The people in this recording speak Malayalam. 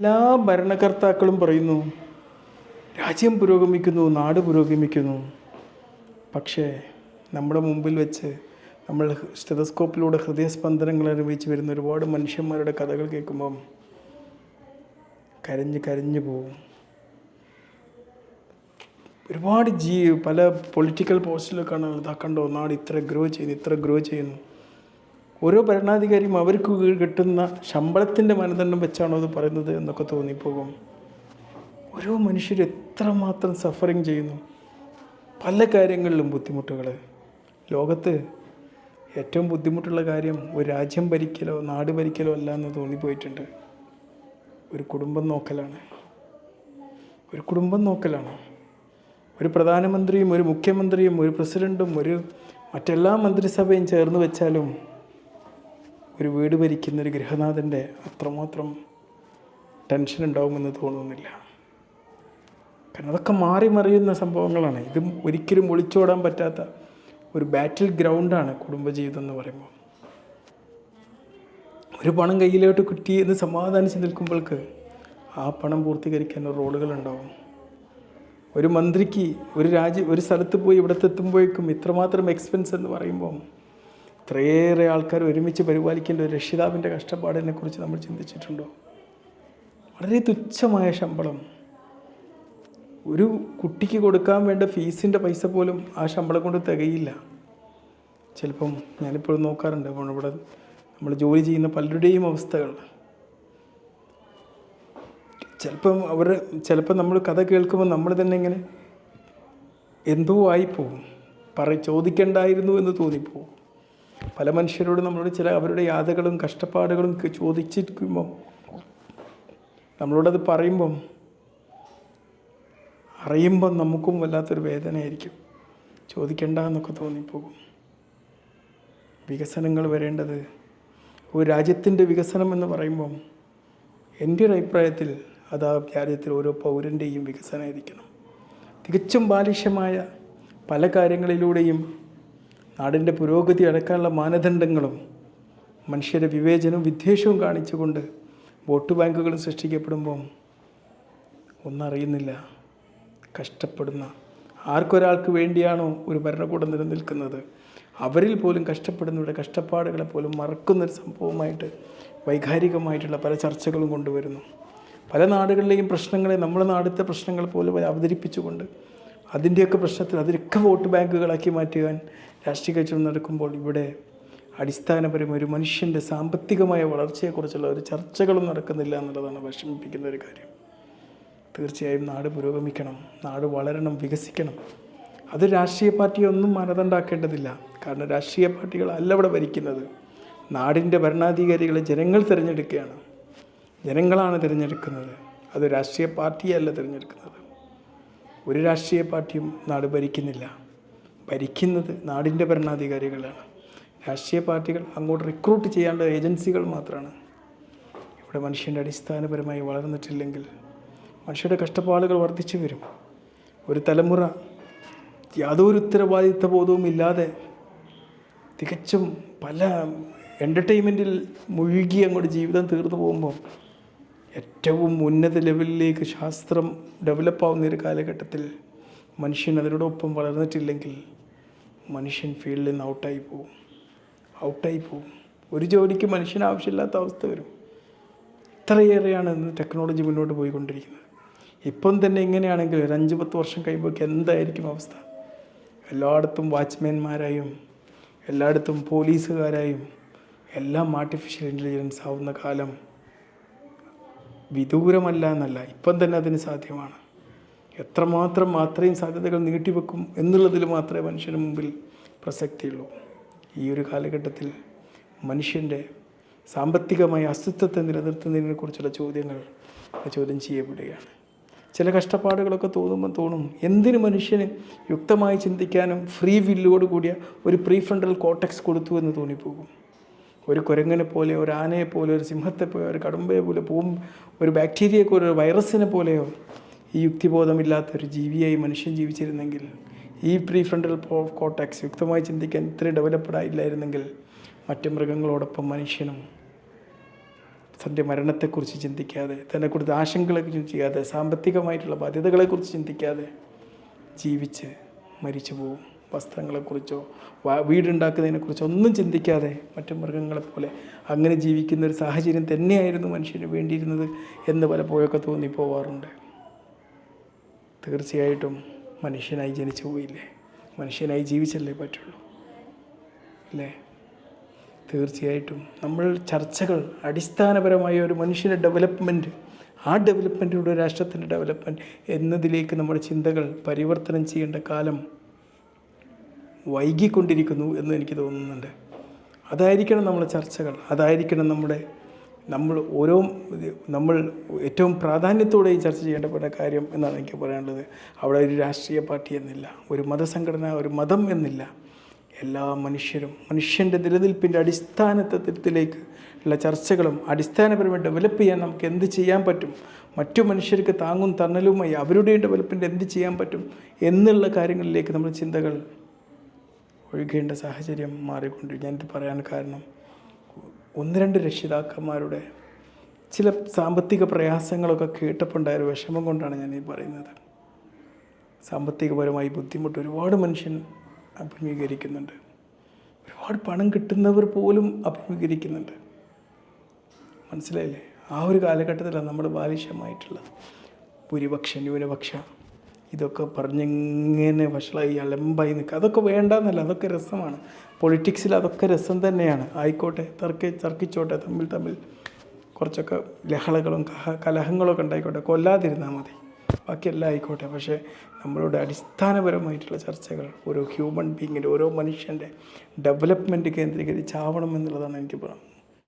എല്ലാ ഭരണകർത്താക്കളും പറയുന്നു രാജ്യം പുരോഗമിക്കുന്നു നാട് പുരോഗമിക്കുന്നു. പക്ഷേ നമ്മുടെ മുമ്പിൽ വെച്ച് നമ്മൾ സ്റ്റെതസ്കോപ്പിലൂടെ ഹൃദയസ്പന്ദനങ്ങൾ അനുഭവിച്ച് വരുന്ന ഒരുപാട് മനുഷ്യന്മാരുടെ കഥകൾ കേൾക്കുമ്പം കരഞ്ഞ് കരഞ്ഞു പോവും. ഒരുപാട് ജീ പല പൊളിറ്റിക്കൽ പോസ്റ്റിലൊക്കെ ആണ് ഇതാക്കണ്ടോ കണ്ടോ നാട് ഇത്ര ഗ്രോ ചെയ്യുന്നു ഇത്ര ഗ്രോ ചെയ്യുന്നു. ഓരോ ഭരണാധികാരിയും അവർക്ക് കിട്ടുന്ന ശമ്പളത്തിന്റെ മാനദണ്ഡം വെച്ചാണോ അത് പറയുന്നത് എന്നൊക്കെ തോന്നിപ്പോകും. ഓരോ മനുഷ്യരും എത്രമാത്രം സഫറിങ് ചെയ്യുന്നു. പല കാര്യങ്ങളിലും ബുദ്ധിമുട്ടുകൾ. ലോകത്ത് ഏറ്റവും ബുദ്ധിമുട്ടുള്ള കാര്യം ഒരു രാജ്യം ഭരിക്കലോ നാട് ഭരിക്കലോ അല്ല എന്ന് തോന്നിപ്പോയിട്ടുണ്ട്. ഒരു കുടുംബം നോക്കലാണ്. ഒരു കുടുംബം നോക്കലാണ്. ഒരു പ്രധാനമന്ത്രിയും ഒരു മുഖ്യമന്ത്രിയും ഒരു പ്രസിഡന്റും ഒരു മറ്റെല്ലാ മന്ത്രിസഭയും ചേർന്ന് വെച്ചാലും ഒരു വീട് ഭരിക്കുന്ന ഒരു ഗൃഹനാഥന്റെ അത്രമാത്രം ടെൻഷൻ ഉണ്ടാവുമെന്ന് തോന്നുന്നില്ല. കാരണം അതൊക്കെ മാറി മറിയുന്ന സംഭവങ്ങളാണ്. ഇതും ഒരിക്കലും ഒളിച്ചോടാൻ പറ്റാത്ത ഒരു ബാറ്റിൽ ഗ്രൗണ്ടാണ് കുടുംബജീവിതം എന്ന് പറയുമ്പോൾ. ഒരു പണം കയ്യിലോട്ട് കിട്ടി എന്ന് സമാധാനിച്ച് നിൽക്കുമ്പോൾക്ക് ആ പണം പൂർത്തീകരിക്കാൻ ഉണ്ടാവും. ഒരു മന്ത്രിക്ക് ഒരു രാജ്യ ഒരു സ്ഥലത്ത് പോയി ഇവിടത്തെത്തുമ്പോഴേക്കും ഇത്രമാത്രം എക്സ്പെൻസ് എന്ന് പറയുമ്പം ഇത്രയേറെ ആൾക്കാർ ഒരുമിച്ച് പരിപാലിക്കേണ്ട ഒരു രക്ഷിതാവിന്റെ കഷ്ടപ്പാടിനെ കുറിച്ച് നമ്മൾ ചിന്തിച്ചിട്ടുണ്ടോ? വളരെ തുച്ഛമായ ശമ്പളം. ഒരു കുട്ടിക്ക് കൊടുക്കാൻ വേണ്ട ഫീസിന്റെ പൈസ പോലും ആ ശമ്പളം കൊണ്ട് തികയില്ല. ചിലപ്പം ഞാനിപ്പോഴും നോക്കാറുണ്ട് ഇവിടെ നമ്മൾ ജോലി ചെയ്യുന്ന പലരുടെയും അവസ്ഥകൾ. ചിലപ്പം അവർ ചിലപ്പം നമ്മൾ കഥ കേൾക്കുമ്പോൾ നമ്മൾ തന്നെ ഇങ്ങനെ എന്തോ ആയിപ്പോവും. പറ ചോദിക്കണ്ടായിരുന്നു എന്ന് തോന്നിപ്പോവും. പല മനുഷ്യരോട് നമ്മളോട് ചില അവരുടെ യാതകളും കഷ്ടപ്പാടുകളും ചോദിച്ചിരിക്കുമ്പം നമ്മളോടത് പറയുമ്പം അറിയുമ്പം നമുക്കും വല്ലാത്തൊരു വേദനയായിരിക്കും. ചോദിക്കേണ്ട എന്നൊക്കെ തോന്നിപ്പോകും. വികസനങ്ങൾ വരേണ്ടത് ഒരു രാജ്യത്തിന്റെ വികസനം എന്ന് പറയുമ്പം എന്റെ ഒരു അഭിപ്രായത്തിൽ അത് ആ രാജ്യത്തിൽ ഓരോ പൗരന്റെയും വികസനമായിരിക്കണം. തികച്ചും ബാലിഷ്യമായ പല കാര്യങ്ങളിലൂടെയും നാടിന്റെ പുരോഗതി അടക്കാനുള്ള മാനദണ്ഡങ്ങളും മനുഷ്യരെ വിവേചനവും വിദ്വേഷവും കാണിച്ചുകൊണ്ട് വോട്ട് ബാങ്കുകൾ സൃഷ്ടിക്കപ്പെടുമ്പം ഒന്നറിയുന്നില്ല കഷ്ടപ്പെടുന്ന ആർക്കൊരാൾക്ക് വേണ്ടിയാണോ ഒരു ഭരണകൂടം നിലനിൽക്കുന്നത്? അവരിൽ പോലും കഷ്ടപ്പെടുന്നവരുടെ കഷ്ടപ്പാടുകളെ പോലും മറക്കുന്നൊരു സംഭവമായിട്ട് വൈകാരികമായിട്ടുള്ള പല ചർച്ചകളും കൊണ്ടുവരുന്നു. പല നാടുകളിലെയും പ്രശ്നങ്ങളെ നമ്മുടെ നാടുത്തെ പ്രശ്നങ്ങൾ പോലും അവതരിപ്പിച്ചുകൊണ്ട് അതിന്റെയൊക്കെ പ്രശ്നത്തിൽ അതിലൊക്കെ വോട്ട് ബാങ്കുകളാക്കി മാറ്റുവാൻ രാഷ്ട്രീയ കക്ഷികൾ നടക്കുമ്പോൾ ഇവിടെ അടിസ്ഥാനപരമായ ഒരു മനുഷ്യന്റെ സാമ്പത്തികമായ വളർച്ചയെക്കുറിച്ചുള്ള ഒരു ചർച്ചകളും നടക്കുന്നില്ല എന്നുള്ളതാണ് വിഷമിപ്പിക്കുന്ന ഒരു കാര്യം. തീർച്ചയായും നാട് പുരോഗമിക്കണം നാട് വളരണം വികസിക്കണം. അത് രാഷ്ട്രീയ പാർട്ടിയൊന്നും മനതണ്ടാക്കേണ്ടതില്ല കാരണം രാഷ്ട്രീയ പാർട്ടികളല്ല ഇവിടെ ഭരിക്കുന്നത്. നാടിന്റെ ഭരണാധികാരികളെ ജനങ്ങൾ തിരഞ്ഞെടുക്കുകയാണ്. ജനങ്ങളാണ് തിരഞ്ഞെടുക്കുന്നത്. അത് രാഷ്ട്രീയ പാർട്ടിയല്ല തിരഞ്ഞെടുക്കുന്നത്. ഒരു രാഷ്ട്രീയ പാർട്ടിയും നാട് ഭരിക്കുന്നില്ല. ഭരിക്കുന്നത് നാടിന്റെ ഭരണാധികാരികളാണ്. രാഷ്ട്രീയ പാർട്ടികൾ അങ്ങോട്ട് റിക്രൂട്ട് ചെയ്യേണ്ട ഏജൻസികൾ മാത്രമാണ് ഇവിടെ മനുഷ്യന്റെ അടിസ്ഥാനപരമായി വളർന്നിട്ടില്ലെങ്കിൽ മനുഷ്യരുടെ കഷ്ടപ്പാടുകൾ വർദ്ധിച്ചു വരും. ഒരു തലമുറ യാതൊരു ഉത്തരവാദിത്വ ബോധവും ഇല്ലാതെ തികച്ചും പല എന്റർടൈൻമെന്റിൽ മുഴുകി അങ്ങോട്ട് ജീവിതം തീർന്നു പോകുമ്പോൾ ഏറ്റവും ഉന്നത ലെവലിലേക്ക് ശാസ്ത്രം ഡെവലപ്പാവുന്ന ഒരു കാലഘട്ടത്തിൽ മനുഷ്യൻ അതിനോടൊപ്പം വളർന്നിട്ടില്ലെങ്കിൽ മനുഷ്യൻ ഫീൽഡിൽ നിന്ന് ഔട്ടായി പോവും. ഔട്ടായി പോവും. ഒരു ജോലിക്ക് മനുഷ്യന് ആവശ്യമില്ലാത്ത അവസ്ഥ വരും. ഇത്രയേറെയാണ് ഇന്ന് ടെക്നോളജി മുന്നോട്ട് പോയിക്കൊണ്ടിരിക്കുന്നത്. ഇപ്പം തന്നെ ഇങ്ങനെയാണെങ്കിൽ ഒരു അഞ്ച് പത്ത് വർഷം കഴിയുമ്പോഴേക്ക് എന്തായിരിക്കും അവസ്ഥ? എല്ലായിടത്തും വാച്ച്മാൻമാരായും എല്ലായിടത്തും പോലീസുകാരായും എല്ലാം ആർട്ടിഫിഷ്യൽ ഇന്റലിജൻസ് ആവുന്ന കാലം വിദൂരമല്ല എന്നല്ല ഇപ്പം തന്നെ അതിന് സാധ്യമാണ്. എത്രമാത്രം അത്രയും സാധ്യതകൾ നീട്ടിവെക്കും എന്നുള്ളതിൽ മാത്രമേ മനുഷ്യന് മുമ്പിൽ പ്രസക്തിയുള്ളൂ. ഈ ഒരു കാലഘട്ടത്തിൽ മനുഷ്യന്റെ സാമ്പത്തികമായ അസ്തിത്വത്തെ നിലനിർത്തുന്നതിനെ കുറിച്ചുള്ള ചോദ്യങ്ങൾ ചോദ്യം ചെയ്യപ്പെടുകയാണ്. ചില കഷ്ടപ്പാടുകളൊക്കെ തോന്നുമ്പോൾ തോന്നും എന്തിന് മനുഷ്യന് യുക്തമായി ചിന്തിക്കാനും ഫ്രീ വില്ലോട് കൂടിയ ഒരു പ്രീഫ്രണ്ടൽ കോട്ടക്സ് കൊടുത്തു എന്ന് തോന്നിപ്പോകും? ഒരു കുരങ്ങനെ പോലെ ഒരു ആനയെ പോലെ ഒരു സിംഹത്തെ പോലെ ഒരു കടുമ്പയെ പോലെ പൂം ഒരു ബാക്ടീരിയയെ പോലെ ഒരു വൈറസിനെ പോലെയോ ഈ യുക്തിബോധമില്ലാത്ത ഒരു ജീവിയായി മനുഷ്യൻ ജീവിച്ചിരുന്നെങ്കിൽ ഈ പ്രീ ഫ്രണ്ടൽ കോട്ടാക്സ് യുക്തമായി ചിന്തിക്കാൻ ഇത്രയും ഡെവലപ്ഡ് മറ്റു മൃഗങ്ങളോടൊപ്പം മനുഷ്യനും തന്റെ മരണത്തെക്കുറിച്ച് ചിന്തിക്കാതെ തന്നെക്കുറിച്ച് ആശങ്കകളെക്കുറിച്ച് ചെയ്യാതെ സാമ്പത്തികമായിട്ടുള്ള ബാധ്യതകളെക്കുറിച്ച് ചിന്തിക്കാതെ ജീവിച്ച് മരിച്ചു പോകും വസ്ത്രങ്ങളെക്കുറിച്ചോ വീടുണ്ടാക്കുന്നതിനെക്കുറിച്ചോ ഒന്നും ചിന്തിക്കാതെ മറ്റു മൃഗങ്ങളെപ്പോലെ അങ്ങനെ ജീവിക്കുന്ന ഒരു സാഹചര്യം തന്നെയായിരുന്നു മനുഷ്യന് വേണ്ടിയിരുന്നത് എന്ന് പലപ്പോഴൊക്കെ തോന്നിപ്പോവാറുണ്ട്. തീർച്ചയായിട്ടും മനുഷ്യനായി ജനിച്ചു പോയില്ലേ? മനുഷ്യനായി ജീവിച്ചല്ലേ പറ്റുള്ളൂ. അല്ലേ? തീർച്ചയായിട്ടും നമ്മൾ ചർച്ചകൾ അടിസ്ഥാനപരമായ ഒരു മനുഷ്യന്റെ ഡെവലപ്മെന്റ് ആ ഡെവലപ്മെന്റിലൂടെ രാഷ്ട്രത്തിന്റെ ഡെവലപ്മെന്റ് എന്നതിലേക്ക് നമ്മുടെ ചിന്തകൾ പരിവർത്തനം ചെയ്യേണ്ട കാലം വൈകിക്കൊണ്ടിരിക്കുന്നു എന്ന് എനിക്ക് തോന്നുന്നുണ്ട്. അതായിരിക്കണം നമ്മുടെ ചർച്ചകൾ. അതായിരിക്കണം നമ്മുടെ നമ്മൾ ഓരോ നമ്മൾ ഏറ്റവും പ്രാധാന്യത്തോടെ ചർച്ച ചെയ്യേണ്ടപ്പെട്ട കാര്യം എന്നാണ് എനിക്ക് പറയാനുള്ളത്. അവിടെ ഒരു രാഷ്ട്രീയ പാർട്ടി എന്നില്ല ഒരു മതസംഘടന ഒരു മതം എന്നില്ല. എല്ലാ മനുഷ്യരും മനുഷ്യന്റെ നിലനിൽപ്പിന്റെ അടിസ്ഥാന തത്വത്തിലേക്ക് ഉള്ള ചർച്ചകളും അടിസ്ഥാനപരമായി ഡെവലപ്പ് ചെയ്യാൻ നമുക്ക് എന്ത് ചെയ്യാൻ പറ്റും? മറ്റു മനുഷ്യർക്ക് താങ്ങും തണലുമായി അവരുടെ ഡെവലപ്പിന്റെ എന്ത് ചെയ്യാൻ പറ്റും? എന്നുള്ള കാര്യങ്ങളിലേക്ക് നമ്മുടെ ചിന്തകൾ ഒഴുകേണ്ട സാഹചര്യം മാറിക്കൊണ്ടിരിക്കും ഞാനിത് പറയാൻ കാരണം ഒന്ന് രണ്ട് രക്ഷിതാക്കന്മാരുടെ ചില സാമ്പത്തിക പ്രയാസങ്ങളൊക്കെ കേട്ടപ്പോൾ ഒരു വിഷമം കൊണ്ടാണ് ഞാൻ ഈ പറയുന്നത്. സാമ്പത്തികപരമായി ബുദ്ധിമുട്ട് ഒരുപാട് മനുഷ്യൻ അഭിമുഖീകരിക്കുന്നുണ്ട്. ഒരുപാട് പണം കിട്ടുന്നവർ പോലും അഭിമുഖീകരിക്കുന്നുണ്ട്. മനസ്സിലായില്ലേ? ആ ഒരു കാലഘട്ടത്തിലാണ് നമ്മൾ ബാലിഷ്യമായിട്ടുള്ളത് ഭൂരിപക്ഷ ന്യൂനപക്ഷ. ഇതൊക്കെ പറഞ്ഞിങ്ങനെ വഷളായി അലമ്പായി നിൽക്കുക. അതൊക്കെ വേണ്ടെന്നല്ല അതൊക്കെ രസമാണ്. പൊളിറ്റിക്സിൽ അതൊക്കെ രസം തന്നെയാണ്. ആയിക്കോട്ടെ തർക്കി തർക്കിച്ചോട്ടെ തമ്മിൽ തമ്മിൽ കുറച്ചൊക്കെ ലഹളകളും കലഹങ്ങളൊക്കെ ഉണ്ടായിക്കോട്ടെ കൊല്ലാതിരുന്നാൽ മതി. ബാക്കിയെല്ലാം ആയിക്കോട്ടെ പക്ഷേ നമ്മളുടെ അടിസ്ഥാനപരമായിട്ടുള്ള ചർച്ചകൾ ഓരോ ഹ്യൂമൻ ബീങ്ങിന്റെ ഓരോ മനുഷ്യന്റെ ഡെവലപ്മെന്റ് കേന്ദ്രീകരിച്ചാവണം എന്നുള്ളതാണ് എനിക്ക് പറയാം